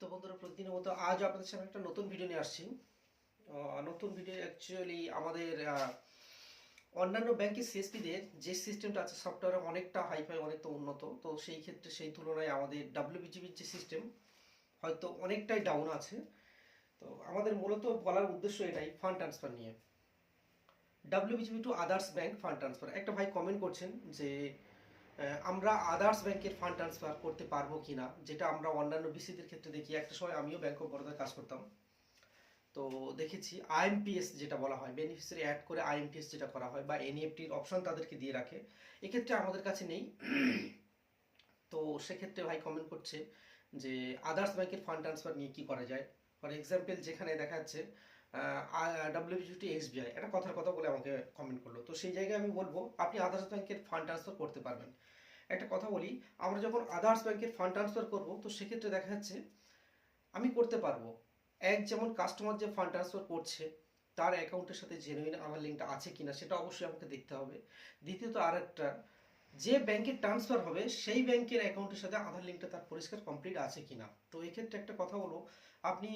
তো বন্ধুরা, প্রতিদিনের মতো আজ আপনাদের সামনে একটা নতুন ভিডিও নিয়ে আসছি। নতুন ভিডিও অ্যাকচুয়ালি আমাদের অন্যান্য ব্যাংকের সিএসপিদের যে সিস্টেমটা আছে সফটওয়্যার অনেকটা হাইফাই অনেকটা উন্নত। তো সেই ক্ষেত্রে সেই তুলনায় আমাদের ডাব্লিউবিজিবির যে সিস্টেম হয়তো অনেকটাই ডাউন আছে। তো আমাদের মূলত বলার উদ্দেশ্য এটাই ফান্ড ট্রান্সফার নিয়ে। WBGB to others bank fund transfer একটা ভাই কমেন্ট করছেন যে আমরা আদার্স ব্যাংকের ফান্ড ট্রান্সফার করতে পারব কিনা, যেটা আমরা অন্যান্য বিসিদের ক্ষেত্রে দেখি, একটা সময় আমিও ব্যাংক অফ বরোদায় কাজ করতাম। তো দেখেছি আইএমপিএস যেটা বলা হয় বেনিফিসিয়ারি অ্যাড করে আইএমপিএস যেটা করা হয়, বা এনইএফটির অপশন তাদেরকে দিয়ে রাখে। এক্ষেত্রে আমাদের কাছে নেই। তো সেক্ষেত্রে ভাই কমেন্ট করছে যে আদার্স ব্যাংকের ফান্ড ট্রান্সফার নিয়ে কি করা যায়? ফর এক্সাম্পল যেখানে দেখা যাচ্ছে ডাব্লিউবিটি এসবিআই একটা কথার কথা বলে আমাকে কমেন্ট করল। তো সেই জায়গায় আমি বলব, আপনি আদার্স ব্যাংকের ফান্ড ট্রান্সফার করতে পারবেন। একটা কথা বলি, আমরা যখন আদার্স ব্যাংকের ফান্ড ট্রান্সফার করব, তো সেক্ষেত্রে দেখা যাচ্ছে, আমি করতে পারব। এক যেমন কাস্টমার যে ফান্ড ট্রান্সফার করছে, তার অ্যাকাউন্টের সাথে জেনুইন আমার লিঙ্কটা আছে কিনা, সেটা অবশ্যই আমাকে দেখতে হবে। দ্বিতীয়ত আর একটা যে ব্যাংকে ট্রান্সফার হবে, সেই ব্যাংকের অ্যাকাউন্টের সাথে আধার লিঙ্কটা তার পরিষ্কার কমপ্লিট আছে কিনা? তো এক্ষেত্রে একটা কথা হলো, আপনি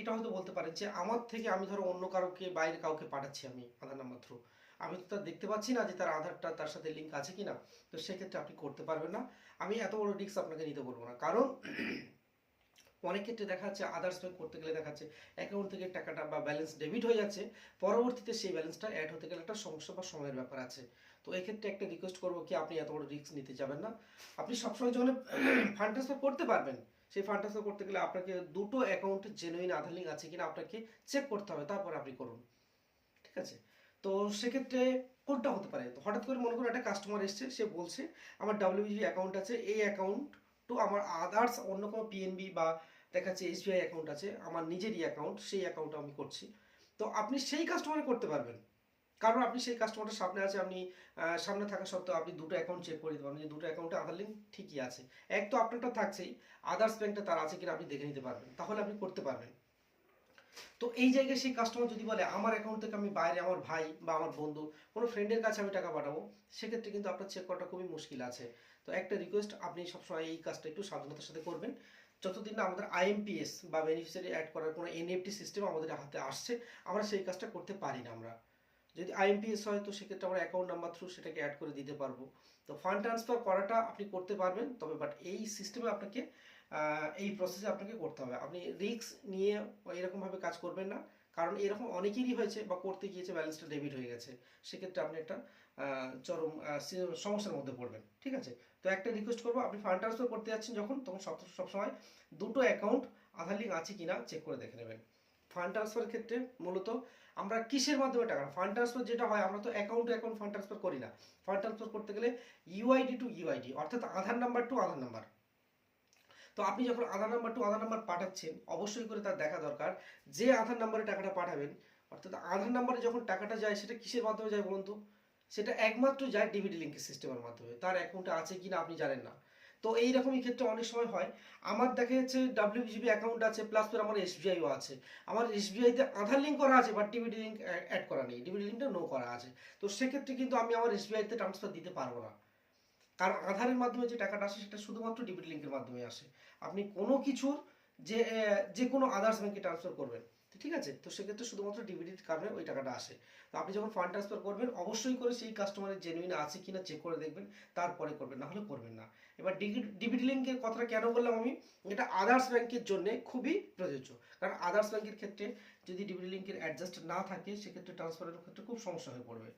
এটা হয়তো বলতে পারেন যে, আমার থেকে আমি ধরো অন্য কারোকে, বাইরে কাউকে পাঠাচ্ছি আমি আধার নাম্বার থ্রু আমি তো তার দেখতে পাচ্ছি না যে তার আধারটা তার সাথে লিঙ্ক আছে কিনা। তো সেক্ষেত্রে আপনি করতে পারবেন না। আমি এত বড় রিস্ক আপনাকে নিতে বলব না। কারণ অনেক ক্ষেত্রে দেখা যাচ্ছে আদার্স ব্যাংক করতে গেলে দেখা যাচ্ছে অ্যাকাউন্ট থেকে টাকাটা বা ব্যালেন্স ডেবিট হয়ে যাচ্ছে, পরবর্তীতে সেই ব্যালেন্সটা অ্যাড হতে গেলে একটা সমস্যা বা সময়ের ব্যাপার আছে। তো এক্ষেত্রে একটা রিকোয়েস্ট করব কি আপনি এত বড় রিস্ক নিতে যাবেন না। আপনি সবসময় যখন ফান্ড ট্রান্সফার করতে পারবেন, সেই ফান্ড ট্রান্সফার করতে গেলে আপনাকে দুটো অ্যাকাউন্টে জেনুইন আধার লিঙ্ক আছে কিনা আপনাকে চেক করতে হবে, তারপর আপনি করুন। ঠিক আছে? তো সেক্ষেত্রে কোনটা হতে পারে? তো হঠাৎ করে মনে করুন একটা কাস্টমার এসছে, সে বলছে, আমার ডাব্লিউবি অ্যাকাউন্ট আছে, এই অ্যাকাউন্ট টু আমার আদার্স অন্য কোনো পিএনবি বা দেখা যাচ্ছে এসবিআই অ্যাকাউন্ট আছে, আমার নিজেরই অ্যাকাউন্ট সেই অ্যাকাউন্টে আমি করছি। তো আপনি সেই কাস্টমারে করতে পারবেন। কারণ আপনি সেই কাস্টমারটার সামনে আছে, আপনি সামনে থাকা সত্ত্বেও আপনি দুটো অ্যাকাউন্ট চেক করে দিতে পারবেন। যে দুটো অ্যাকাউন্টে আধার লিঙ্ক ঠিকই আছে। এক তো আপনারটা থাকছেই আদার্স ব্যাংকটা তার আছে কিনা আপনি দেখে নিতে পারবেন। তাহলে আপনি করতে পারবেন। তো এই জায়গায় সেই কাস্টমার যদি বলে, আমার অ্যাকাউন্ট থেকে আমি বাইরে আমার ভাই বা আমার বন্ধু কোনো ফ্রেন্ডের কাছে আমি টাকা পাঠাবো, সেক্ষেত্রে কিন্তু আপনার চেক করাটা খুবই মুশকিল আছে। তো একটা রিকোয়েস্ট আপনি সবসময় এই কাজটা একটু সাবধানতার সাথে করবেন। যতদিন না আমাদের আইএমপিএস বা বেনিফিশিয়ারি অ্যাড করার কোনো এনএফটি সিস্টেম আমাদের হাতে আসছে, আমরা সেই কাজটা করতে পারি না আমরা। যদি আইএমপিএস হয় তো সেক্ষেত্রে আমরা অ্যাকাউন্ট নাম্বার থ্রু সেটাকে অ্যাড করে দিতে পারব। তো ফান্ড ট্রান্সফার করাটা আপনি করতে পারবেন, তবে বাট এই সিস্টেমে আপনাকে এই প্রসেসে আপনাকে করতে হবে। আপনি রিস্ক নিয়ে এরকমভাবে কাজ করবেন না। কারণ এরকম অনেকেরই হয়েছে বা করতে গিয়েছে ব্যালেন্সটা ডেবিট হয়ে গেছে। সেক্ষেত্রে আপনি একটা চরম সমস্যার মধ্যে পড়বেন, ঠিক আছে? তো একটা রিকোয়েস্ট করব, আপনি ফান্ড ট্রান্সফার করতে যাচ্ছেন যখন, তখন সব, সবসময় দুটো অ্যাকাউন্ট আধার লিঙ্ক আছে কিনা চেক করে দেখে নেবেন। ফান্ড ট্রান্সফারের ক্ষেত্রে মূলত আমরা কিসের মাধ্যমে টাকা ফান্ড ট্রান্সফার যেটা হয়, আমরা তো অ্যাকাউন্ট অ্যাকাউন্ট ফান্ড ট্রান্সফার করি না। ফান্ড ট্রান্সফার করতে গেলে ইউআইডি টু ইউআইডি অর্থাৎ Aadhaar number to Aadhaar number তো আপনি যখন Aadhaar number to Aadhaar number পাঠাচ্ছেন, অবশ্যই করে তার দেখা দরকার যে আধার নাম্বারে টাকাটা পাঠাবেন। অর্থাৎ আধার নাম্বারে যখন টাকাটা যায়, সেটা কিসের মাধ্যমে যায় বলুন তো? সেটা একমাত্র যায় ডিভিডি লিঙ্কের সিস্টেমের মাধ্যমে। তার অ্যাকাউন্টে আছে কি না আপনি জানেন না। তো এই রকমই ক্ষেত্রে অনেক সময় হয়। আমার দেখা যাচ্ছে ডাব্লিউবিজিবি অ্যাকাউন্ট আছে প্লাস ফের আমার এসবিআইও আছে। আমার এসবিআইতে আধার লিঙ্ক করা আছে বাট ডিভিডি লিঙ্ক অ্যাড করা নেই। ডিভিডি লিঙ্কটা নো করা আছে। তো সেক্ষেত্রে কিন্তু আমি আমার এসবিআইতে ট্রান্সফার দিতে পারব না। কারণ আধারের মাধ্যমে যে টাকাটা আসে সেটা শুধুমাত্র ডিবিটি লিঙ্কের মাধ্যমে আসে। আপনি কোনো কিছুর যে যে কোনো আদার্স ব্যাংকে ট্রান্সফার করবেন, ঠিক আছে? তো সেক্ষেত্রে শুধুমাত্র ডিবিটির কারণে ওই টাকাটা আসে। তো আপনি যখন ফান্ড ট্রান্সফার করবেন, অবশ্যই করে সেই কাস্টমারের জেনুইন আছে কিনা চেক করে দেখবেন, তারপরে করবেন, না হলে করবেন না। এবার ডিবিটি লিঙ্কের কথাটা কেন বললাম আমি? এটা আদার্স ব্যাংকের জন্য খুবই প্রযোজ্য। কারণ আদার্স ব্যাংকের ক্ষেত্রে যদি ডিবিটি লিঙ্কের অ্যাডজাস্ট না থাকে, সেক্ষেত্রে ট্রান্সফারের ক্ষেত্রে খুব সমস্যা হয়ে পড়বে।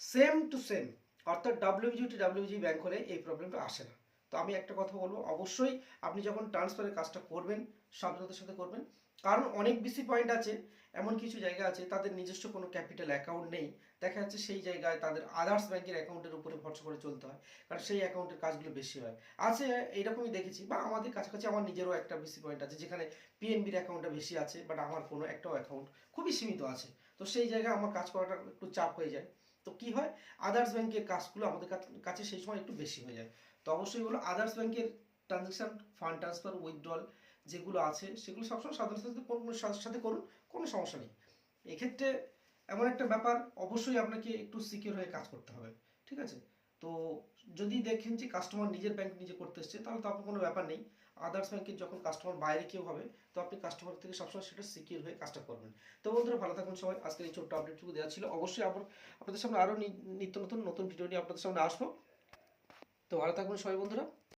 সেম টু সেম অর্থাৎ ডাব্লিউজিটি ডাব্লিউজি ব্যাংক হলে এই প্রবলেমটা আসে না। তো আমি একটা কথা বলব, অবশ্যই আপনি যখন ট্রান্সফারের কাজটা করবেন, সাবধানতার সাথে করবেন, কারণ অনেক বেশি পয়েন্ট আছে, এমন কিছু জায়গা আছে, তাদের নিজস্ব কোনো ক্যাপিটাল অ্যাকাউন্ট নেই, দেখা যাচ্ছে সেই জায়গায় তাদের আদার্স ব্যাংকের অ্যাকাউন্টের উপরে ভরসা করে চলতে হয়, কারণ সেই অ্যাকাউন্টের কাজগুলো বেশি হয়। আছে, এইরকমই দেখেছি, বা আমাদের কাছাকাছি আমার নিজেরও একটা বেশি পয়েন্ট আছে, যেখানে পিএনবির অ্যাকাউন্টটা বেশি আছে বাট আমার কোনো একটাও অ্যাকাউন্ট খুবই সীমিত আছে। তো সেই জায়গায় আমার কাজ করাটা একটু চাপ হয়ে যায়। তো কি হয়? আদার্স ব্যাংকের কাজগুলো আমাদের কাছ- সেই সময় একটু বেশি হয়ে যায়। তো অবশ্যই বলো আদার্স ব্যাংকের ট্রানজাকশন ফান্ড ট্রান্সফার উইথড্রল যেগুলো আছে, সেগুলো সবসময় সাধারণ সাথে সাথে করুন, কোনো সমস্যা নেই। এক্ষেত্রে এমন একটা ব্যাপার, অবশ্যই আপনাকে একটু সিকিউর হয়ে কাজ করতে হবে, ঠিক আছে? তো যদি দেখেন যে কাস্টমার নিজের ব্যাংক নিজে করতে এসছে, তাহলে তো আপনার কোনো ব্যাপার নেই। আদার্স ব্যাংকের যখন কাস্টমার বাইরে কেউ হবে, তো আপনি কাস্টমার থেকে সবসময় সেটা সিকিউর হয়ে কাজটা করবেন। তো বন্ধুরা, ভালো থাকুন সবাই। আজকের এই ছোট্ট আপডেটটুকু দেওয়া ছিল। অবশ্যই আবার আপনাদের সামনে আরও নিত্য নতুন নতুন ভিডিও নিয়ে আপনাদের সামনে আসব। তো ভালো থাকুন সবাই বন্ধুরা।